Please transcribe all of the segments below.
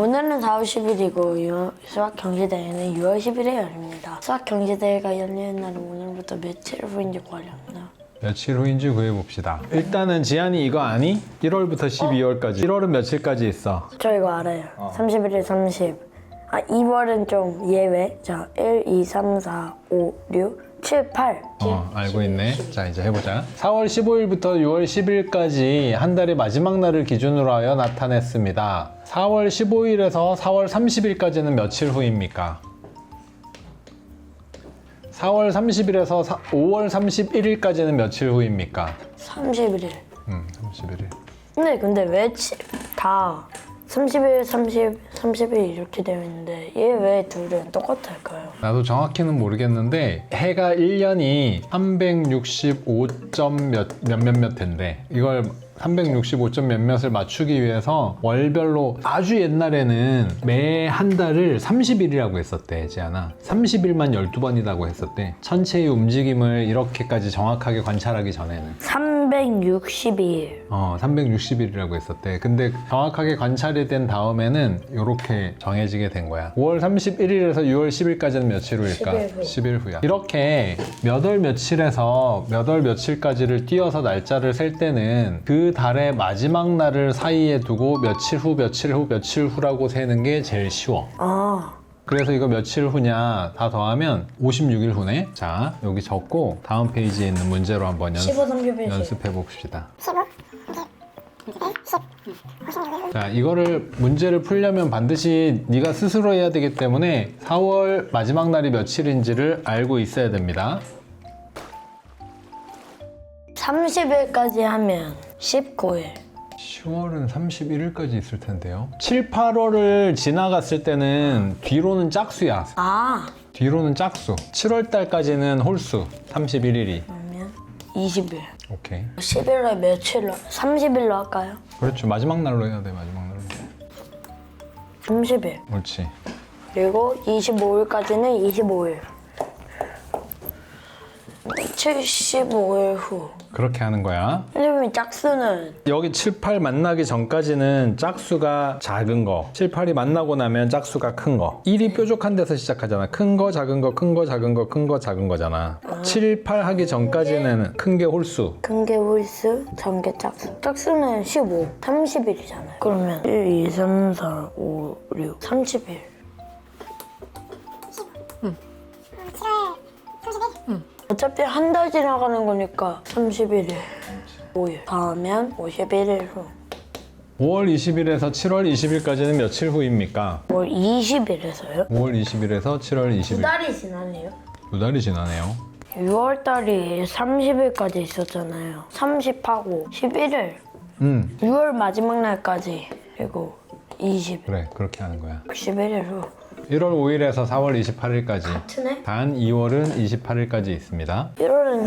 오늘은 4월 10일이고 수학 경시대회는 6월 10일에 열립니다. 수학 경시대회가 열리는 날은 오늘부터 며칠 후인지 구하렵니다. 며칠 후인지 구해봅시다. 일단은 지안이 이거 아니? 1월부터 12월까지. 1월은 며칠까지 있어? 저 이거 알아요. 31일 30. 아 2월은 좀 예외. 자 1, 2, 3, 4, 5, 6, 7, 8. 어, 알고 있네. 자, 이제 해보자. 4월 15일부터 6월 10일까지 한 달의 마지막 날을 기준으로 하여 나타냈습니다. 4월 15일에서 4월 30일까지는 며칠 후입니까? 4월 30일에서 5월 31일까지는 며칠 후입니까? 31일. 음, 31일. 근데 근데 왜 다 30일, 30, 30일 이렇게 되어 있는데 얘 왜 둘은 똑같을까요? 나도 정확히는 모르겠는데 해가 1년이 365 점 몇, 몇몇몇 회인데 이걸 365점 몇몇을 맞추기 위해서 월별로 아주 옛날에는 매 한 달을 30일이라고 했었대 지안아 30일만 12번이라고 했었대. 천체의 움직임을 이렇게까지 정확하게 관찰하기 전에는 362일. 어, 360일이라고 했었대. 근데 정확하게 관찰이 된 다음에는 이렇게 정해지게 된 거야. 5월 31일에서 6월 10일까지는 며칠 후일까? 10일 후. 10일 후야. 이렇게 몇 월 며칠에서 몇 월 며칠까지를 띄어서 날짜를 셀 때는 그 달의 마지막 날을 사이에 두고 며칠 후, 며칠 후, 며칠 후라고 세는 게 제일 쉬워. 아 그래서 이거 며칠 후냐 다 더하면 56일 후네. 자, 여기 적고 다음 페이지에 있는 문제로 한번 연습, 15, 30일. 연습 해 봅시다. 자, 이거를 문제를 풀려면 반드시 네가 스스로 해야 되기 때문에 4월 마지막 날이 며칠인지를 알고 있어야 됩니다. 30일까지 하면 19일. 10월은 31일까지 있을 텐데요. 7, 8월을 지나갔을 때는 뒤로는 짝수야. 아 뒤로는 짝수. 7월 달까지는 홀수. 31일이. 그러면 20일. 오케이. 10일에 며칠로? 30일로 할까요? 그렇죠. 마지막 날로 해야 돼. 마지막 날로. 30일. 옳지. 그리고 25일까지는 25일. 75일 후. 그렇게 하는 거야. 왜냐면 짝수는 여기 7, 8 만나기 전까지는 짝수가 작은 거 7, 8이 만나고 나면 짝수가 큰 거 1이 뾰족한 데서 시작하잖아 큰 거 작은 거 큰 거 작은 거 큰 거 작은 거잖아 7, 8 하기 전까지는 큰 게 홀수 큰게 홀수, 작은 짝수. 짝수는 15, 30일이잖아요. 그러면 1, 2, 3, 4, 5, 6, 30일. 어차피 한 달 지나가는 거니까 31일. 5일. 다음엔 51일 후. 5월 20일에서 7월 20일까지는 며칠 후입니까? 뭐 20일에서요? 5월 20일에서 7월 20일 달이 지났네요. 두 달이 지나네요 6월 달이 30일까지 있었잖아요. 30하고 11일. 음 6월 마지막 날까지. 그리고 20, 그래 그렇게 하는 거야 11일 후. 1월 5일에서 4월 28일까지. 트네? 단 2월은 28일까지 있습니다. 1월은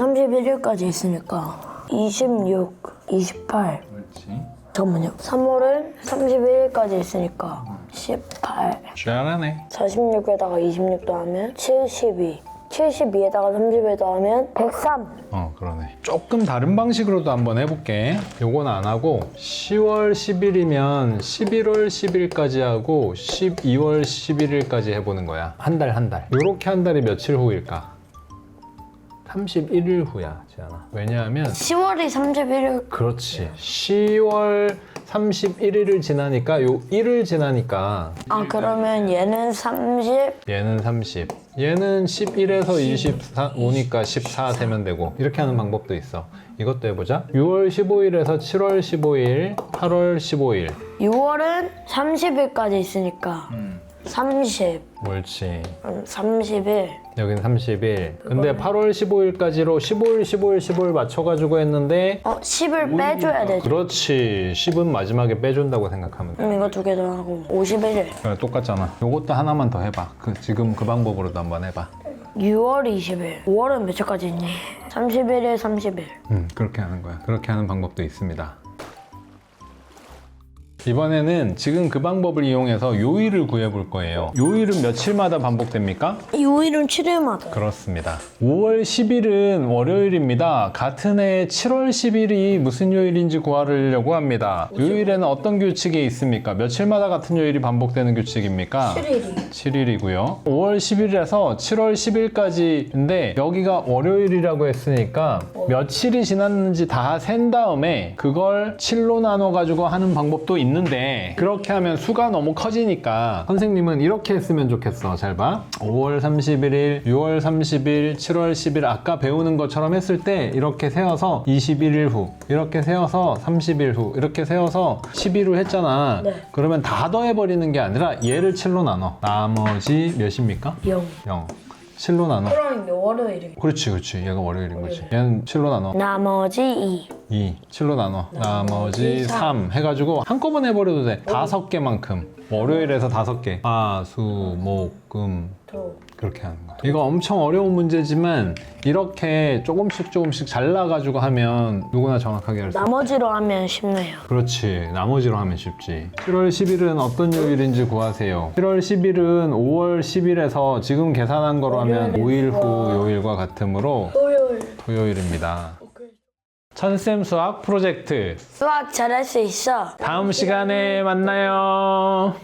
31일까지 있으니까 26, 28 그렇지. 잠깐만요. 3월은 31일까지 있으니까 18 잘하네. 46에다가 26 더하면 72 72에다가 30을 더하면 103 어 그러네. 조금 다른 방식으로도 한번 해볼게. 요건 안 하고 10월 10일이면 11월 10일까지 하고 12월 11일까지 해보는 거야. 한 달 한달. 요렇게 한 달이 며칠 후일까? 31일 후야 지안아. 왜냐하면 10월이 31일 그렇지. 10월 31일을 지나니까 요 1을 지나니까 아 그러면 얘는 30 얘는 30 얘는 11에서 25니까 14 세면 되고 이렇게 하는 방법도 있어. 이것도 해보자. 6월 15일에서 7월 15일 8월 15일. 6월은 30일까지 있으니까 30 옳지. 음, 30일. 여기는 30일. 근데 8월 15일까지로 15일 15일 15일 맞춰가지고 했는데 어 10을 빼줘야 되죠 그렇지. 10은 마지막에 빼준다고 생각하면 돼. 그럼 이거 두 개 더 하고. 51일. 그래, 똑같잖아. 요것도 하나만 더 해봐. 그, 지금 그 방법으로도 한번 해봐. 6월 20일. 5월은 며칠까지 있니? 31일 30일. 음, 그렇게 하는 거야. 그렇게 하는 방법도 있습니다. 이번에는 지금 그 방법을 이용해서 요일을 구해 볼 거예요. 요일은 며칠마다 반복됩니까? 요일은 7일마다. 그렇습니다. 5월 10일은 월요일입니다. 같은 해 7월 10일이 무슨 요일인지 구하려고 합니다. 요일에는 어떤 규칙이 있습니까? 며칠마다 같은 요일이 반복되는 규칙입니까? 7일이. 7일이고요. 5월 10일에서 7월 10일까지인데 여기가 월요일이라고 했으니까 며칠이 지났는지 다 센 다음에 그걸 7로 나눠 가지고 하는 방법도 있는 데 그렇게 하면 수가 너무 커지니까 선생님은 이렇게 했으면 좋겠어. 잘 봐. 5월 31일, 6월 30일, 7월 10일 아까 배우는 것처럼 했을 때 이렇게 세어서 21일 후 이렇게 세어서 30일 후 이렇게 세어서 10일 후 했잖아. 네. 그러면 다 더해버리는 게 아니라 얘를 7로 나눠. 나머지 몇입니까? 0. 0. 7로 나눠. 그럼 월요일이. 그렇지, 그렇지. 얘가 월요일인 거지. 얘는 7로 나눠. 나머지 2. 2. 7로 나눠. 나머지 3. 해가지고 한꺼번에 해버려도 돼. 다섯 개만큼. 월요일에서 다섯 개. 화, 수, 목, 금. 또. 그렇게 하는 거야. 이거 엄청 어려운 문제지만 이렇게 조금씩 조금씩 잘라가지고 하면 누구나 정확하게 할 수 있어. 나머지로 하면 쉽네요. 그렇지. 나머지로 하면 쉽지. 7월 10일은 어떤 요일인지 구하세요. 7월 10일은 5월 10일에서 지금 계산한 거로 하면 5일 후 요일과 같으므로 토요일. 토요일입니다. 천쌤 수학 프로젝트 수학 잘할 수 있어. 다음 시간에 만나요.